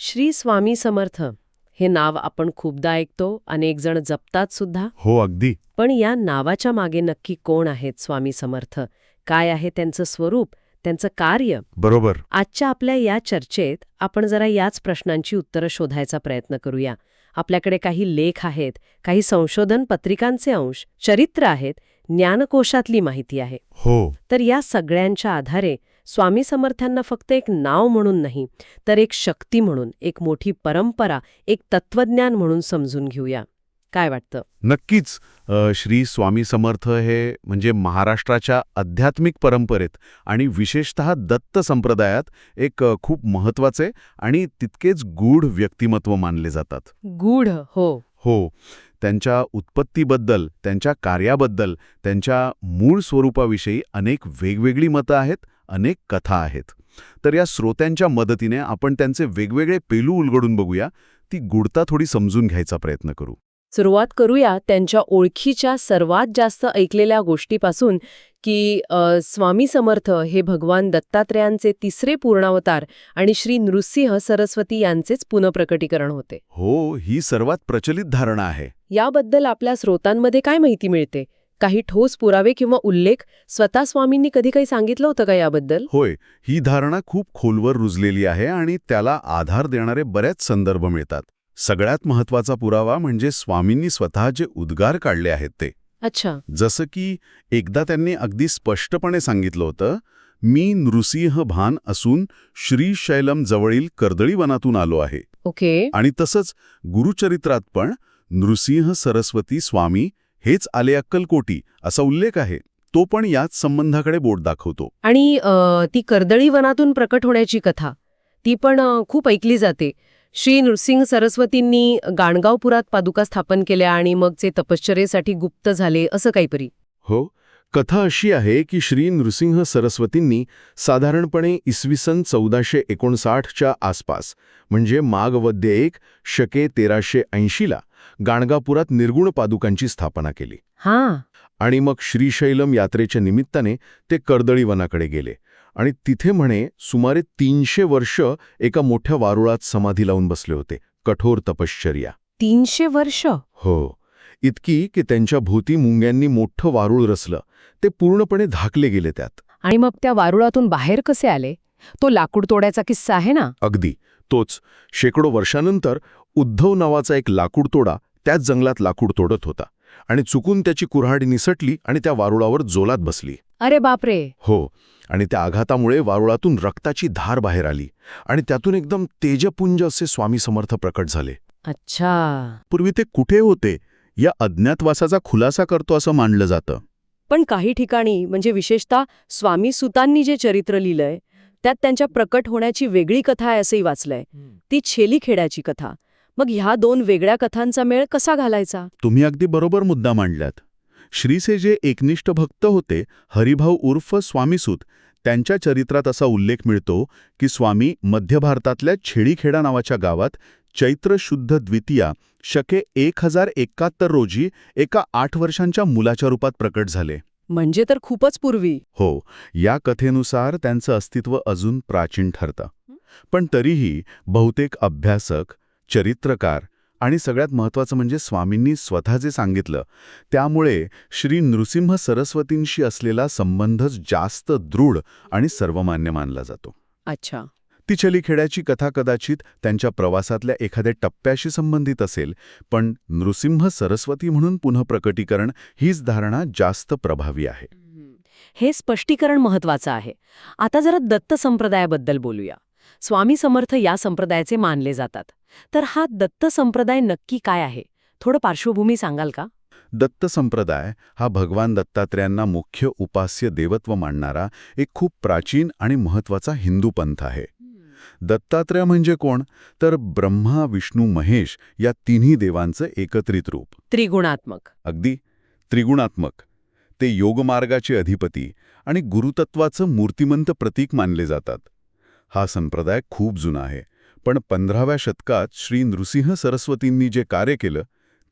श्री स्वामी समर्थ. हे नाव आपण खूपदा ऐकतो अनेक जण जपतात सुद्धा. हो अगदी. पण या नावाच्या मागे नक्की कोण आहेत स्वामी समर्थ? काय आहे त्यांचं स्वरूप? त्यांचं कार्य? बरोबर. आजच्या आपल्या या चर्चेत आपण जरा याच प्रश्नांची उत्तरं शोधायचा प्रयत्न करूया. आपल्याकडे काही लेख आहेत काही संशोधन पत्रिकांचे अंश चरित्र आहेत ज्ञानकोशातली माहिती आहे. हो. तर या सगळ्यांच्या आधारे स्वामी समर्थांना फक्त एक नाव म्हणून नाही तर एक शक्ती म्हणून एक मोठी परंपरा एक तत्वज्ञान म्हणून समजून घेऊया. काय वाटतं? नक्कीच. श्री स्वामी समर्थ हे म्हणजे महाराष्ट्राच्या आध्यात्मिक परंपरेत आणि विशेषत दत्त संप्रदायात एक खूप महत्त्वाचे आणि तितकेच गूढ व्यक्तिमत्व मानले जातात. गूढ हो. हो. त्यांच्या उत्पत्तीबद्दल त्यांच्या कार्याबद्दल त्यांच्या मूळ स्वरूपाविषयी अनेक वेगवेगळी मतं आहेत. अनेक कथा आहेत. तर या श्रोत्यांच्या मदतीने आपण त्यांचे वेगवेगळे पेलू उलगडून बघूया. ती गुढता थोडी समजून घ्यायचा प्रयत्न करू. सुरुवात करूया त्यांच्या ओळखीच्या सर्वात जास्त ऐकलेल्या गोष्टीपासून की अ, स्वामी समर्थ हे भगवान दत्तात्रेयांचे तिसरे पूर्णावतार आणि श्री नृसिंह सरस्वती यांचेच पुनप्रकटीकरण होते. हो ही सर्वात प्रचलित धारणा आहे. याबद्दल आपल्या स्रोतांमध्ये काय माहिती मिळते? काही ठोस पुरावे किंवा उल्लेख स्वतः स्वामींनी कधी काही सांगितलं होतं का याबद्दल? होय ही धारणा खूप खोलवर रुजलेली आहे आणि त्याला आधार देणारे बरेच संदर्भ मिळतात. सगळ्यात महत्त्वाचा पुरावा म्हणजे स्वामींनी स्वतः जे उद्गार काढले आहेत ते. अच्छा. जसं की एकदा त्यांनी अगदी स्पष्टपणे सांगितलं होतं मी नृसिंह भान असून श्रीशैलम जवळील कर्दळी वनातून आलो आहे. ओके. आणि तसंच गुरुचरित्रात पण नृसिंह सरस्वती स्वामी हेच आले अक्कलकोटी असा उल्लेख आहे. तो पण याच संबंधाकडे बोट दाखवतो. आणि ती कर्दळी वनातून प्रकट होण्याची कथा. ती पण खूप ऐकली जाते. श्री नृसिंह सरस्वतींनी गाणगावपुरात पादुका स्थापन केल्या आणि मग ते तपश्चर्येसाठी गुप्त झाले असं काहीतरी. हो. कथा अशी आहे की श्री नृसिंह सरस्वतींनी साधारणपणे इसवी सन चौदाशे एकोणसाठच्या आसपास म्हणजे माघ वद्य एक शके तेराशे ऐंशीला गाणगापुरात निर्गुण पादुकांची स्थापना केली. हां. आणि मग श्रीशैलम यात्रेच्या निमित्ताने ते कर्दळी वनाकडे गेले. आणि तिथे म्हणे सुमारे तीनशे वर्ष एका मोठ्या वारुळात समाधी लावून बसले होते. कठोर तपश्चर्या. तीनशे वर्ष? हो. इतकी की त्यांच्या भोवती मुंग्यांनी मोठं वारूळ रचलं. ते पूर्णपणे झाकले गेले त्यात. आणि मग त्या वारुळातून बाहेर कसे आले? तो लाकूड तोड्याचा किस्सा आहे ना? अगदी. तोच. शेकडो वर्षानंतर उद्धव नावाचा एक लाकूड तोडा त्याच जंगलात लाकूड तोडत होता आणि चुकून त्याची कुऱ्हाडी निसटली आणि त्या वारुळावर जोलात बसली. अरे बापरे! हो आणि त्या आघातामुळे वारुळातून रक्ताची धार बाहेर आली आणि त्यातून एकदम तेजपुंज असे स्वामी समर्थ प्रकट झाले. अच्छा. पूर्वी ते कुठे होते? या अज्ञातवासाचा खुलासा करतो असं मानलं जातं. पण काही ठिकाणी म्हणजे विशेषतः स्वामी सुतांनी जे चरित्र लिहिलंय त्यात त्यांच्या प्रकट होण्याची वेगळी कथा आहे असंही वाचलंय. ती छेलीखेड्याची कथा. मग ह्या दोन वेगळ्या कथांचा मेळ कसा घालायचा? तुम्ही अगदी बरोबर मुद्दा मांडल्यात श्रीचे जे एकनिष्ठ भक्त होते हरिभाऊ उर्फ स्वामीसूत त्यांच्या चरित्रात असा उल्लेख मिळतो की स्वामी मध्य भारतातल्या छेडीखेडा नावाच्या गावात चैत्र शुद्ध द्वितीया शके एक हजार एकाहत्तर रोजी एका आठ वर्षांच्या मुलाच्या रूपात प्रकट झाले. म्हणजे तर खूपच पूर्वी. हो या कथेनुसार त्यांचं अस्तित्व अजून प्राचीन ठरतं. पण तरीही बहुतेक अभ्यासक चरित्रकार आणि सगळ्यात महत्त्वाचं म्हणजे स्वामींनी स्वतः जे सांगितलं त्यामुळे श्री नृसिंह सरस्वतींशी असलेला संबंधच जास्त दृढ आणि सर्वमान्य मानला जातो. अच्छा. ती छलीखेड्याची कथा कदाचित त्यांच्या प्रवासातल्या एखाद्या टप्प्याशी संबंधित असेल पण नृसिंह सरस्वती म्हणून पुनःप्रकटीकरण हीच धारणा जास्त प्रभावी आहे. हे स्पष्टीकरण महत्वाचं आहे. आता जरा दत्त संप्रदायाबद्दल बोलूया. स्वामी समर्थ या संप्रदायाचे मानले जातात. तर हा दत्त संप्रदाय नक्की काय आहे? थोडं पार्श्वभूमी सांगाल का? दत्त संप्रदाय हा भगवान दत्तात्र्यांना मुख्य उपास्य देवत्व मानणारा एक खूप प्राचीन आणि महत्त्वाचा हिंदू पंथ आहे. दत्तात्रय म्हणजे कोण? तर ब्रह्मा विष्णू महेश या तिन्ही देवांचं एकत्रित रूप. त्रिगुणात्मक. अगदी त्रिगुणात्मक. ते योगमार्गाचे अधिपती आणि गुरुतत्वाचं मूर्तिमंत प्रतीक मानले जातात. हा संप्रदाय खूप जुना आहे. पण पंधराव्या शतकात श्री नृसिंह सरस्वतींनी जे कार्य केलं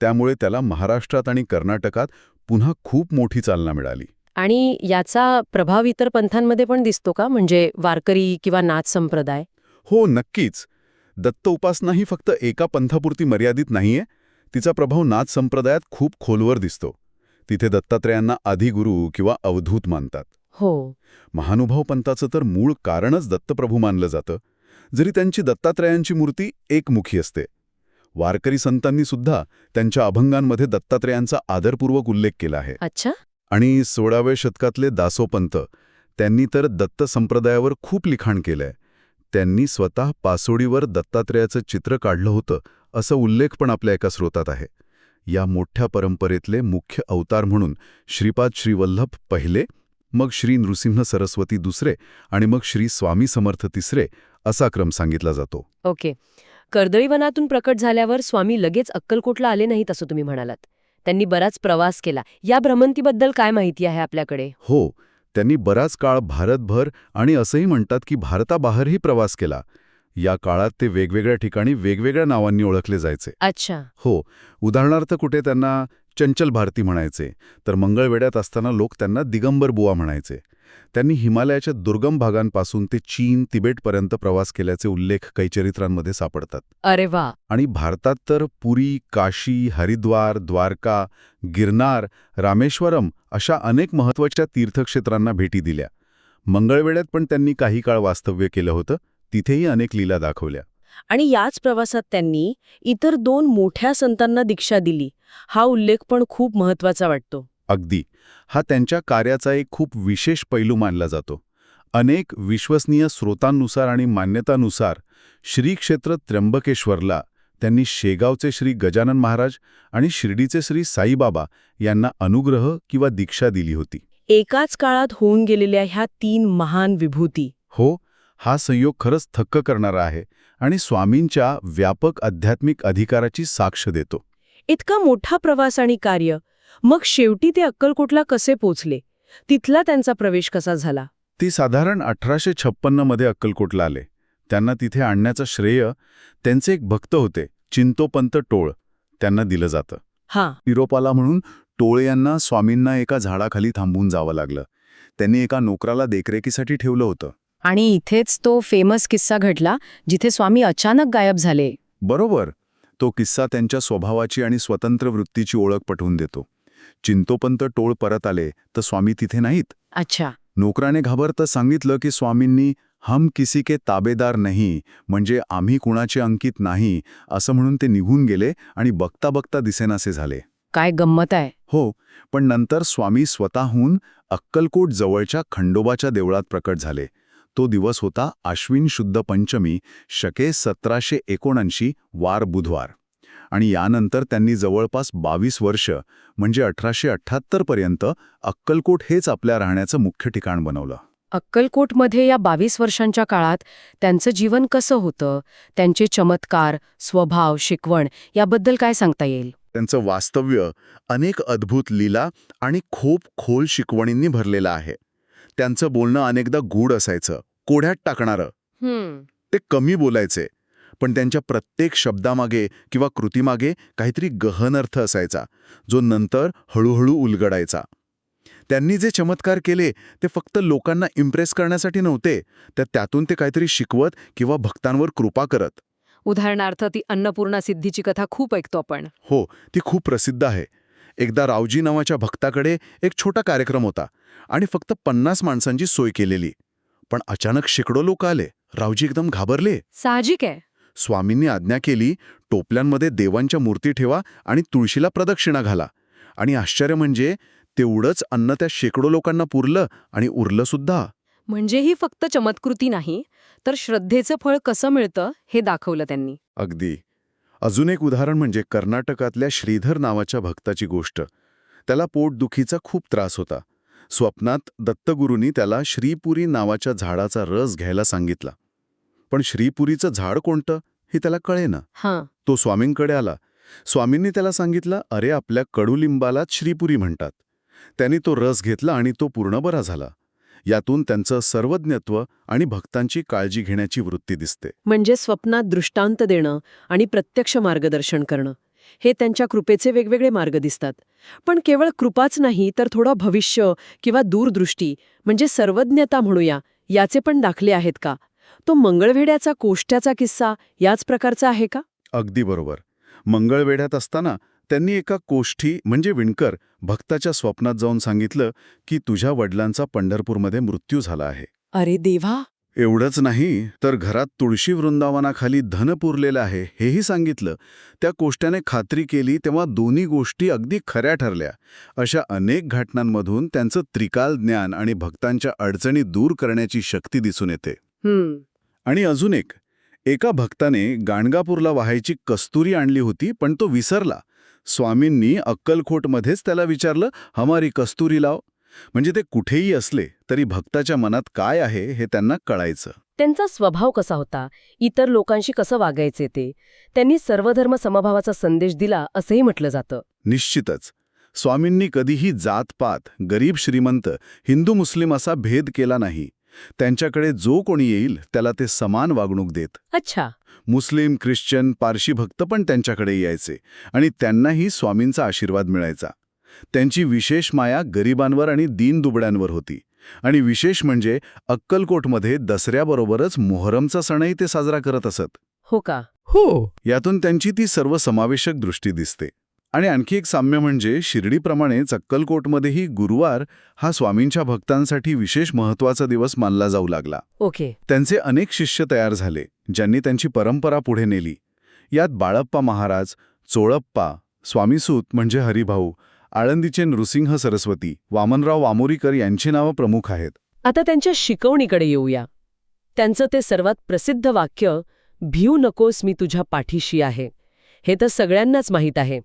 त्यामुळे त्याला महाराष्ट्रात आणि कर्नाटकात पुन्हा खूप मोठी चालना मिळाली. आणि याचा प्रभाव इतर पंथांमध्ये पण दिसतो का? म्हणजे वारकरी किंवा नाथ संप्रदाय? हो नक्कीच. दत्त उपासना ही फक्त एका पंथापुरती मर्यादित नाहीये. तिचा प्रभाव नाथ संप्रदायात खूप खोलवर दिसतो. तिथे दत्तात्रेयांना आदिगुरु किंवा अवधूत मानतात. हो. महानुभाव पंथाचं तर मूळ कारणच दत्तप्रभू मानलं जातं. जरी त्यांची दत्तात्रेयांची मूर्ती एकमुखी असते. वारकरी संतांनी सुद्धा त्यांच्या अभंगांमध्ये दत्तात्रेयांचा आदरपूर्वक उल्लेख केला आहे. अच्छा. आणि सोळाव्या शतकातले दासोपंत त्यांनी तर दत्त संप्रदायावर खूप लिखाण केलंय. त्यांनी स्वतः पासोडीवर दत्तात्रेयाचं चित्र काढलं होतं असं उल्लेख पण आपल्या एका स्रोतात आहे. या मोठ्या परंपरेतले मुख्य अवतार म्हणून श्रीपाद श्रीवल्लभ पहिले मग श्री नृसिंह सरस्वती दुसरे आणि मग श्री स्वामी समर्थ तिसरे असा क्रम सांगितला जातो. ओके. कर्दळीवनातून प्रकट झाल्यावर स्वामी लगेच अक्कलकोटला आले नाहीत असं तुम्ही म्हणालात. त्यांनी बराच प्रवास केला. या भ्रमंतीबद्दल काय माहिती आहे आपल्याकडे? हो त्यांनी बराच काळ भारतभर आणि असंही म्हणतात की भारताबाहेरही प्रवास केला. या काळात ते वेगवेगळ्या ठिकाणी वेगवेगळ्या नावांनी ओळखले जायचे. अच्छा. हो उदाहरणार्थ कुठे त्यांना चंचल भारती म्हणायचे. तर मंगळवेड्यात असताना लोक त्यांना दिगंबर बुवा म्हणायचे. त्यांनी हिमालयाच्या दुर्गम भागांपासून ते चीन तिबेटपर्यंत प्रवास केल्याचे उल्लेख काही चरित्रांमध्ये सापडतात. अरे वा! आणि भारतात तर पुरी काशी हरिद्वार द्वारका गिरनार रामेश्वरम अशा अनेक महत्त्वाच्या तीर्थक्षेत्रांना भेटी दिल्या. मंगळवेड्यात पण त्यांनी काही काळ वास्तव्य केलं होतं. तिथेही अनेक लीला दाखवल्या. आणि याच प्रवासात त्यांनी इतर दोन मोठ्या संतांना दीक्षा दिली. हा उल्लेख पण खूप महत्त्वाचा वाटतो. अगदी. हा त्यांच्या कार्याचा एक खूप विशेष पैलू मानला जातो. अनेक विश्वसनीय स्रोतांनुसार आणि मान्यतानुसार श्री क्षेत्र त्र्यंबकेश्वरला त्यांनी शेगावचे श्री गजानन महाराज आणि शिर्डीचे श्री साईबाबा यांना अनुग्रह किंवा दीक्षा दिली होती. एकाच काळात होऊन गेलेल्या ह्या तीन महान विभूती. हो हा संयोग खरंच थक्क करणारा आहे. आणि स्वामींच्या व्यापक आध्यात्मिक अधिकाराची साक्ष देतो. इतका मोठा प्रवास आणि कार्य मग शेवटी ते अक्कलकोटला कसे पोचले तिथला त्यांचा प्रवेश कसा झाला? ती साधारण अठराशे छप्पन्नमध्ये अक्कलकोटला आले. त्यांना तिथे आणण्याचं श्रेय त्यांचे एक भक्त होते चिंतोपंत टोळ त्यांना दिलं जातं. हा. निरोपाला म्हणून टोळ यांना स्वामींना एका झाडाखाली थांबून जावं लागलं. त्यांनी एका नोकराला देखरेखीसाठी ठेवलं होतं. आणि इथेच तो फेमस किस्सा घडला जिथे स्वामी अचानक गायब झाले. बरोबर. तो किस्सा त्यांच्या स्वभावाची आणि स्वतंत्र वृत्तीची ओळख पटवून देतो. चिंतोपंत टोळ परत आले तर स्वामी तिथे नाहीत. अच्छा. नोकराने घाबरतं सांगितलं की स्वामींनी हम किसी के ताबेदार नाही म्हणजे आम्ही कुणाचे अंकित नाही असं म्हणून ते निघून गेले आणि बघता बघता दिसेनासे झाले. काय गंमत आहे. हो पण नंतर स्वामी स्वतःहून अक्कलकोट जवळच्या खंडोबाच्या देवळात प्रकट झाले. तो दिवस होता आश्विन शुद्ध पंचमी शके सतराशे एकोणऐंशी वार बुधवार. आणि यानंतर त्यांनी जवळपास बावीस वर्ष म्हणजे अठराशे अठ्ठ्याहत्तर पर्यंत अक्कलकोट हेच आपल्या राहण्याचं मुख्य ठिकाण बनवलं. अक्कलकोटमध्ये या बावीस वर्षांच्या काळात त्यांचं जीवन कसं होतं? त्यांचे चमत्कार स्वभाव शिकवण याबद्दल काय सांगता येईल? त्यांचं वास्तव्य अनेक अद्भुत लीला आणि खूप खोल शिकवणींनी भरलेलं आहे. त्यांचं बोलणं अनेकदा गूढ असायचं. कोढ्यात टाकणारं. ते कमी बोलायचे पण त्यांच्या प्रत्येक शब्दामागे किंवा कृतीमागे काहीतरी गहन अर्थ असायचा जो नंतर हळूहळू उलगडायचा. त्यांनी जे चमत्कार केले ते फक्त लोकांना इम्प्रेस करण्यासाठी नव्हते तर त्यातून ते काहीतरी शिकवत किंवा भक्तांवर कृपा करत. उदाहरणार्थ ती अन्नपूर्णा सिद्धीची कथा खूप ऐकतो आपण. हो ती खूप प्रसिद्ध आहे. एकदा रावजी नावाच्या भक्ताकडे एक छोटा कार्यक्रम होता आणि फक्त पन्नास माणसांची सोय केलेली. पण अचानक शेकडो लोक आले. रावजी एकदम घाबरले. साहजिक आहे. स्वामींनी आज्ञा केली टोपल्यांमध्ये देवांच्या मूर्ती ठेवा आणि तुळशीला प्रदक्षिणा घाला. आणि आश्चर्य म्हणजे तेवढंच अन्न त्या शेकडो लोकांना पुरलं आणि उरलं सुद्धा. म्हणजे ही फक्त चमत्कृती नाही तर श्रद्धेचं फळ कसं मिळतं हे दाखवलं त्यांनी. अगदी. अजून एक उदाहरण म्हणजे कर्नाटकातल्या श्रीधर नावाच्या भक्ताची गोष्ट. त्याला पोटदुखीचा खूप त्रास होता. स्वप्नात दत्तगुरूंनी त्याला श्रीपुरी नावाच्या झाडाचा रस घ्यायला सांगितला. पण श्रीपुरीचं झाड कोणतं हे त्याला कळेना. हां. तो स्वामींकडे आला. स्वामींनी त्याला सांगितलं अरे आपल्या कडुलिंबालाच श्रीपुरी म्हणतात. त्यांनी तो रस घेतला आणि तो पूर्ण बरा झाला. यातून त्यांचं सर्वज्ञत्व आणि भक्तांची काळजी घेण्याची वृत्ती दिसते. म्हणजे स्वप्नात दृष्टांत देणं आणि प्रत्यक्ष मार्गदर्शन करणं. हे त्यांच्या कृपेचे वेगवेगळे मार्ग दिसतात. पण केवळ कृपाच नाही तर थोडं भविष्य किंवा दूरदृष्टी म्हणजे सर्वज्ञता म्हणूया याचे पण दाखले आहेत का? तो मंगळवेड्याचा कोष्ट्याचा किस्सा याच प्रकारचा आहे का? अगदी बरोबर. मंगळवेढ्यात असताना त्यांनी एका कोष्ठी म्हणजे विणकर भक्ताच्या स्वप्नात जाऊन सांगितलं की तुझ्या वडिलांचा पंढरपूरमध्ये मृत्यू झाला आहे. अरे देवा! एवढंच नाही तर घरात तुळशी वृंदावनाखाली धन पुरलेलं आहे हेही सांगितलं. त्या कोष्ट्याने खात्री केली तेव्हा दोन्ही गोष्टी अगदी खऱ्या ठरल्या. अशा अनेक घटनांमधून त्यांचं त्रिकाल ज्ञान आणि भक्तांच्या अडचणी दूर करण्याची शक्ती दिसून येते. आणि अजून एक एका भक्ताने गाणगापूरला वाहायची कस्तुरी आणली होती पण तो विसरला. स्वामींनी अक्कलकोटमध्येच त्याला विचारलं हमारी कस्तुरी लाव. म्हणजे ते कुठेही असले तरी भक्ताच्या मनात काय आहे हे त्यांना कळायचं. त्यांचा स्वभाव कसा होता? इतर लोकांशी कसं वागायचे ते? त्यांनी सर्वधर्म समभावाचा संदेश दिला असंही म्हटलं जातं. निश्चितच. स्वामींनी कधीही जातपात गरीब श्रीमंत हिंदू मुस्लिम असा भेद केला नाही. त्यांच्याकडे जो कोणी येईल त्याला ते समान वागणूक देत. अच्छा. मुस्लिम ख्रिश्चन पारशी भक्त पण त्यांच्याकडे यायचे आणि त्यांनाही स्वामींचा आशीर्वाद मिळायचा. त्यांची विशेष माया गरिबांवर आणि दीनदुबड्यांवर होती. आणि विशेष म्हणजे अक्कलकोटमध्ये दसऱ्याबरोबरच मोहरमचा सणही ते साजरा करत असत. हो का? हो. यातून त्यांची ती सर्वसमावेशक दृष्टी दिसते. आणि आणखी एक साम्य म्हणजे शिर्डीप्रमाणेच अक्कलकोटमध्येही गुरुवार हा स्वामींच्या भक्तांसाठी विशेष महत्त्वाचा दिवस मानला जाऊ लागला. ओके. त्यांचे अनेक शिष्य तयार झाले ज्यांनी त्यांची परंपरा पुढे नेली. यात बाळप्पा महाराज चोळप्पा स्वामीसूत म्हणजे हरिभाऊ आळंदीचे नृसिंह सरस्वती वामनराव वामोरीकर यांची नावं प्रमुख आहेत. आता त्यांच्या शिकवणीकडे येऊया. त्यांचं ते सर्वात प्रसिद्ध वाक्य भिऊ नकोस मी तुझ्या पाठीशी आहे. हे तर सगळ्यांनाच माहीत आहे.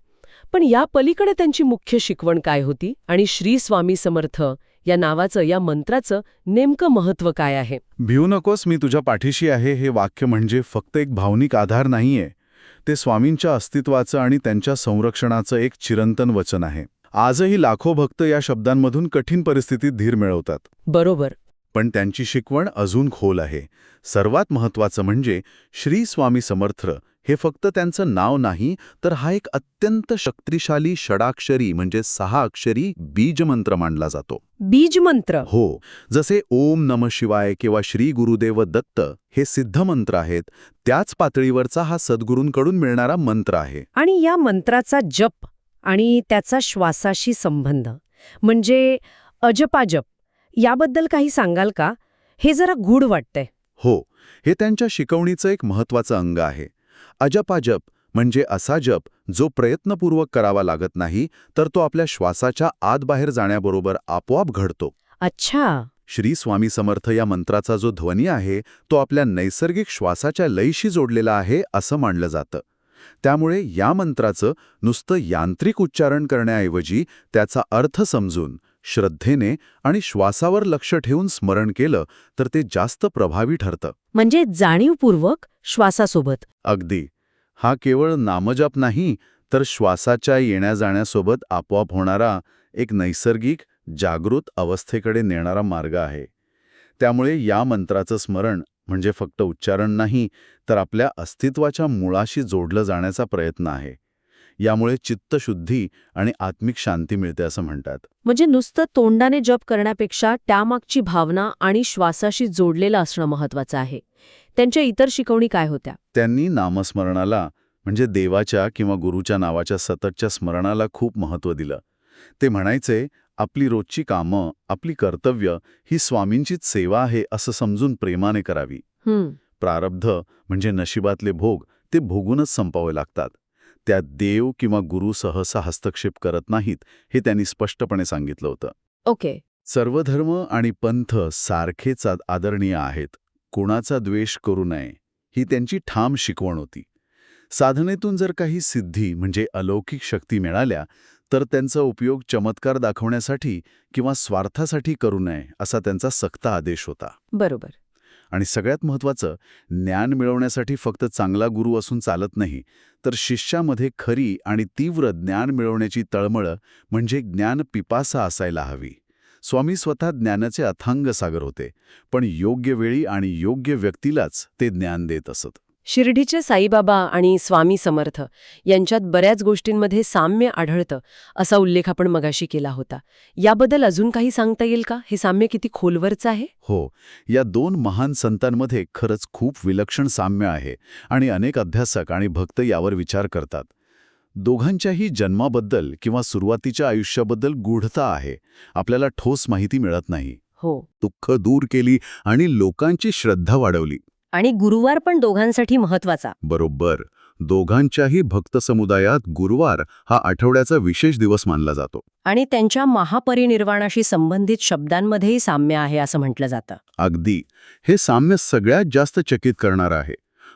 पण या पलीकडे त्यांची मुख्य शिकवण काय होती आणि श्री स्वामी समर्थ या नावाचं या मंत्राचं नेमकं महत्त्व काय आहे? भिऊ नकोस मी तुझ्या पाठीशी आहे हे वाक्य म्हणजे फक्त एक भावनिक आधार नाहीये. ते स्वामींच्या अस्तित्वाचं आणि त्यांच्या संरक्षणाचं एक चिरंतन वचन आहे. आजही लाखो भक्त या शब्दांमधून कठीण परिस्थितीत धीर मिळवतात. बरोबर. पण त्यांची शिकवण अजून खोल आहे. सर्वात महत्वाचं म्हणजे श्री स्वामी समर्थ हे फक्त त्यांचं नाव नाही तर हा एक अत्यंत शक्तिशाली षडाक्षरी म्हणजे सहा अक्षरी बीजमंत्र मानला जातो. बीज मंत्र हो जसे ओम नम शिवाय किंवा श्री गुरुदेव दत्त हे सिद्ध मंत्र आहेत त्याच पातळीवरचा हा सद्गुरूंकडून मिळणारा मंत्र आहे. आणि या मंत्राचा जप आणि त्याचा श्वासाशी संबंध. म्हणजे अजपाजप याबद्दल काही सांगाल का? हे जरा गूढ वाटतंय. हो हे त्यांच्या शिकवणीचं एक महत्वाचं अंग आहे. अजपाजप म्हणजे असा जप जो प्रयत्नपूर्वक करावा लागत नाही तर तो आपल्या श्वासाच्या आत बाहेर जाण्याबरोबर आपोआप घडतो. अच्छा. श्री स्वामी समर्थ या मंत्राचा जो ध्वनी आहे तो आपल्या नैसर्गिक श्वासाच्या लयशी जोडलेला आहे असं मानलं जातं. त्यामुळे या मंत्राचं नुसतं यांत्रिक उच्चारण करण्याऐवजी त्याचा अर्थ समजून श्रद्धेने आणि श्वासावर लक्ष ठेवून स्मरण केलं तर ते जास्त प्रभावी ठरतं. म्हणजे जाणीवपूर्वक श्वासासोबत. अगदी. हा केवळ नामजप नाही तर श्वासाच्या येण्याजाण्यासोबत आपोआप होणारा एक नैसर्गिक जागृत अवस्थेकडे नेणारा मार्ग आहे. त्यामुळे या मंत्राचं स्मरण म्हणजे फक्त उच्चारण नाही तर आपल्या अस्तित्वाच्या मुळाशी जोडलं जाण्याचा प्रयत्न आहे. यामुळे चित्तशुद्धी आणि आत्मिक शांती मिळते असं म्हणतात. म्हणजे नुसतं तोंडाने जप करण्यापेक्षा त्यामागची भावना आणि श्वासाशी जोडलेलं असणं महत्वाचं आहे. त्यांच्या इतर शिकवणी काय होत्या? त्यांनी नामस्मरणाला म्हणजे देवाच्या किंवा गुरुच्या नावाच्या सततच्या स्मरणाला खूप महत्त्व दिलं. ते म्हणायचे आपली रोजची कामं आपली कर्तव्य ही स्वामींचीच सेवा आहे असं समजून प्रेमाने करावी. प्रारब्ध म्हणजे नशिबातले भोग ते भोगूनच संपावे लागतात. त्यात देव किंवा गुरु सहसा हस्तक्षेप करत नाहीत हे त्यांनी स्पष्टपणे सांगितलं होतं. ओके. सर्व धर्म आणि पंथ सारखेच आद- आदरणीय आहेत. कुणाचा द्वेष करू नये. ही त्यांची ठाम शिकवण होती. साधनेतून जर काही सिद्धी म्हणजे अलौकिक शक्ती मिळाल्या तर त्यांचा उपयोग चमत्कार दाखवण्यासाठी किंवा स्वार्थासाठी करू नये असा त्यांचा सक्त आदेश होता. बरोबर. आणि सगळ्यात महत्त्वाचं ज्ञान मिळवण्यासाठी फक्त चांगला गुरु असून चालत नाही तर शिष्यामध्ये खरी आणि तीव्र ज्ञान मिळवण्याची तळमळ म्हणजे ज्ञान पिपासा असायला हवी. स्वामी स्वतः ज्ञानाचे अथांग सागर होते पण योग्य वेळी आणि योग्य व्यक्तीलाच ते ज्ञान देत असत. शिर्डीचे साईबाबा आणि स्वामी समर्थ यांच्यात बऱ्याच गोष्टींमध्ये साम्य आढळतं असा उल्लेख आपण मगाशी केला होता. याबद्दल अजून काही सांगता येईल का? हे साम्य किती खोलवरचं आहे? हो. या दोन महान संतांमध्ये खरंच खूप विलक्षण साम्य आहे आणि अनेक अभ्यासक आणि भक्त यावर विचार करतात. दोघांच्याही जन्माबद्दल किंवा सुरुवातीच्या आयुष्याबद्दल गूढता आहे. आपल्याला ठोस माहिती मिळत नाही. हो. दुःख दूर केली आणि लोकांची श्रद्धा वाढवली. आणि गुरुवार पण दोघांसाठी महत्त्वाचा बरोबर. दोघांच्याही भक्त समुदायात गुरुवार हा आठवड्याचा विशेष दिवस मानला जातो. आणि त्यांच्या महापरिनिर्वाणाशी संबंधित शब्दांमध्येही साम्य आहे असं म्हटलं जातं. अगदी. हे साम्य सगळ्यात जास्त चकित करणार आहे.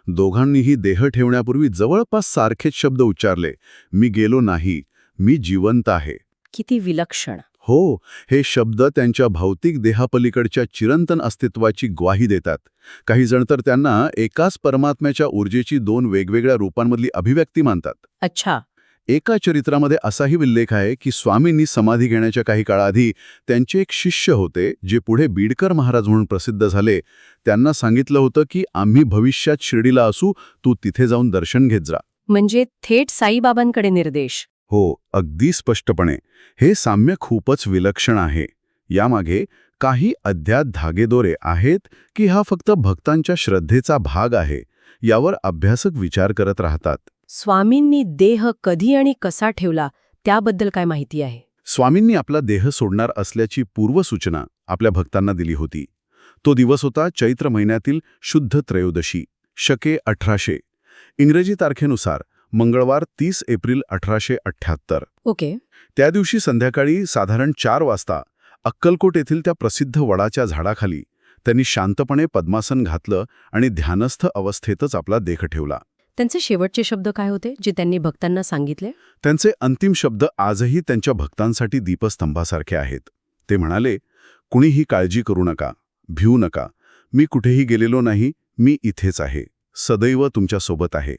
दोघांनीही देह ठेवण्यापूर्वी जवळपास सारखेच शब्द उच्चारले मी गेलो नाही. मी जिवंत आहे. किती विलक्षण. हो हे शब्द त्यांच्या भौतिक देहापलीकडच्या चिरंतन अस्तित्वाची ग्वाही देतात. काही जण तर त्यांना एकाच परमात्म्याच्या ऊर्जेची दोन वेगवेगळ्या रूपांमधली अभिव्यक्ती मानतात. अच्छा. एका चरित्रामध्ये असाही उल्लेख आहे की स्वामींनी समाधी घेण्याच्या काही काळाआधी त्यांचे एक शिष्य होते जे पुढे बीडकर महाराज म्हणून प्रसिद्ध झाले. त्यांना सांगितलं होतं की आम्ही भविष्यात शिर्डीला असू तू तिथे जाऊन दर्शन घेत जा. म्हणजे थेट साईबाबांकडे निर्देश. हो अगदी स्पष्टपणे. हे साम्य खूपच विलक्षण आहे. यामागे काही अज्ञात धागेदोरे आहेत की हा फक्त भक्तांच्या श्रद्धेचा भाग आहे यावर अभ्यासक विचार करत राहतात. स्वामींनी देह कधी आणि कसा ठेवला त्याबद्दल काय माहिती आहे? स्वामींनी आपला देह सोडणार असल्याची पूर्वसूचना आपल्या भक्तांना दिली होती. तो दिवस होता चैत्र महिन्यातील शुद्ध त्रयोदशी शके अठराशे. इंग्रजी तारखेनुसार मंगळवार तीस एप्रिल अठराशे अठ्ठ्याहत्तर. ओके. त्या दिवशी संध्याकाळी साधारण चार वाजता अक्कलकोट येथील त्या प्रसिद्ध वडाच्या झाडाखाली त्यांनी शांतपणे पद्मासन घातलं आणि ध्यानस्थ अवस्थेतच आपला देह ठेवला. त्यांचे शेवटचे शब्द काय होते जे त्यांनी भक्तांना सांगितले? त्यांचे अंतिम शब्द आजही त्यांच्या भक्तांसाठी दीपस्तंभासारखे आहेत. ते म्हणाले कुणीही काळजी करू नका भिवू नका. मी कुठेही गेलेलो नाही मी इथेच आहे. सदैव तुमच्यासोबत आहे.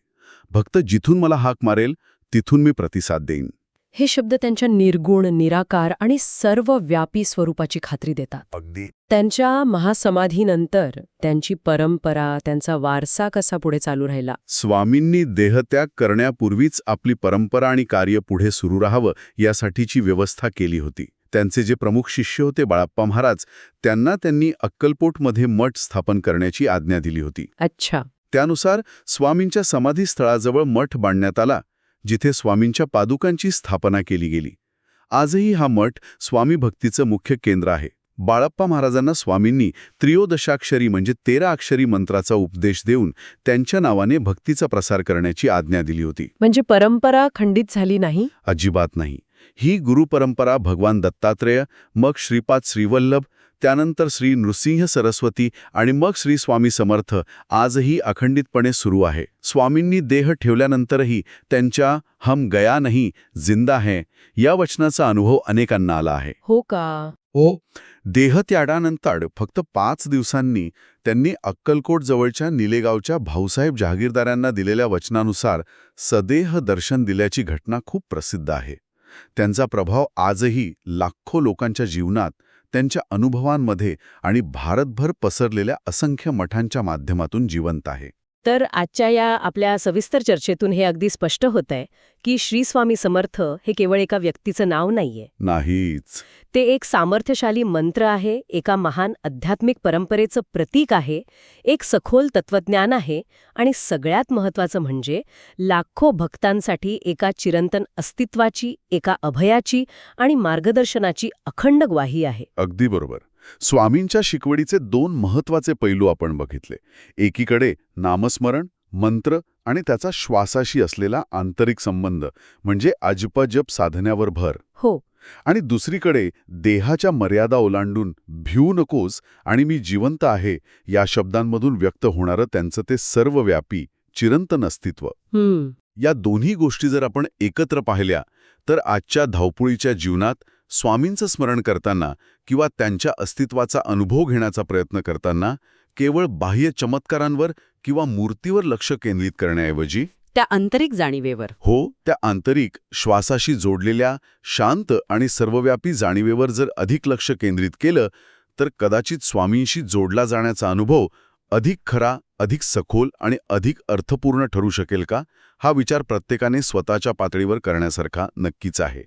भक्त जिथून मला हाक मारेल तिथून मी प्रतिसाद देईन. हे शब्द त्यांच्या निर्गुण निराकार आणि सर्व व्यापी स्वरूपाची खात्री देतात. अगदी. त्यांच्या महासमाधीनंतर त्यांची परंपरा त्यांचा वारसा कसा पुढे चालू राहिला? स्वामींनी देहत्याग करण्यापूर्वीच आपली परंपरा आणि कार्य पुढे सुरू राहावं यासाठीची व्यवस्था केली होती. त्यांचे जे प्रमुख शिष्य होते बाळाप्पा महाराज त्यांना त्यांनी अक्कलपोटमध्ये मठ स्थापन करण्याची आज्ञा दिली होती. अच्छा. त्यानुसार स्वामींच्या समाधीस्थळाजवळ मठ बांधण्यात आला जिथे स्वामींच्या पादुकांची स्थापना केली गेली. आजही हा मठ स्वामी भक्तीचं मुख्य केंद्र आहे. बाळप्पा महाराजांना स्वामींनी त्रियोदशाक्षरी म्हणजे तेरा अक्षरी मंत्राचा उपदेश देऊन त्यांच्या नावाने भक्तीचा प्रसार करण्याची आज्ञा दिली होती. म्हणजे परंपरा खंडित झाली नाही? अजिबात नाही. ही गुरुपरंपरा भगवान दत्तात्रेय मग श्रीपाद श्रीवल्लभ त्यानंतर श्री नृसिंह सरस्वती आणि मग श्री स्वामी समर्थ आजही अखंडितपणे सुरू आहे. स्वामींनी देह ठेवल्यानंतरही त्यांच्या हम गया नाही जिंदा है या वचनाचा अनुभव अनेकांना आला आहे. हो का? हो. देहत्यागानंतर फक्त पाच दिवसांनी त्यांनी अक्कलकोट जवळच्या निलेगावच्या भाऊसाहेब जहागीरदारांना दिलेल्या वचनानुसार सदेह दर्शन दिल्याची घटना खूप प्रसिद्ध आहे. त्यांचा प्रभाव आजही लाखो लोकांच्या जीवनात त्यांच्या अनुभवांमध्ये आणि भारतभर पसरलेल्या असंख्य मठांच्या माध्यमातून जिवंत आहे. तर आजच्या या आपल्या सविस्तर चर्चेतून हे अगदी स्पष्ट होत आहे की श्री स्वामी समर्थ हे केवळ एका व्यक्तीचं नाव नाहीये. नाहीच. ते एक सामर्थ्यशाली मंत्र आहे एका महान आध्यात्मिक परंपरेचं प्रतीक आहे एक सखोल तत्वज्ञान आहे आणि सगळ्यात महत्वाचं म्हणजे लाखो भक्तांसाठी एका चिरंतन अस्तित्वाची एका अभयाची आणि मार्गदर्शनाची अखंड ग्वाही आहे. अगदी बरोबर. स्वामींच्या शिकवडीचे दोन महत्त्वाचे पैलू आपण बघितले. एकीकडे नामस्मरण मंत्र आणि त्याचा श्वासाशी असलेला आंतरिक संबंध म्हणजे अजपजप साधण्यावर भर. हो. आणि दुसरीकडे देहाच्या मर्यादा ओलांडून भिवू नकोस आणि मी जिवंत आहे या शब्दांमधून व्यक्त होणारं त्यांचं ते सर्वव्यापी चिरंतन अस्तित्व या दोन्ही गोष्टी जर आपण एकत्र पाहिल्या तर आजच्या धावपुळीच्या जीवनात स्वामींचं स्मरण करताना किंवा त्यांच्या अस्तित्वाचा अनुभव घेण्याचा प्रयत्न करताना केवळ बाह्य चमत्कारांवर किंवा मूर्तीवर लक्ष केंद्रित करण्याऐवजी त्या आंतरिक जाणीवेवर. हो त्या आंतरिक श्वासाशी जोडलेल्या शांत आणि सर्वव्यापी जाणीवेवर जर अधिक लक्ष केंद्रित केलं तर कदाचित स्वामींशी जोडला जाण्याचा अनुभव अधिक खरा अधिक सखोल आणि अधिक अर्थपूर्ण ठरू शकेल का? हा विचार प्रत्येकाने स्वतःच्या पातळीवर करण्यासारखा नक्कीच आहे.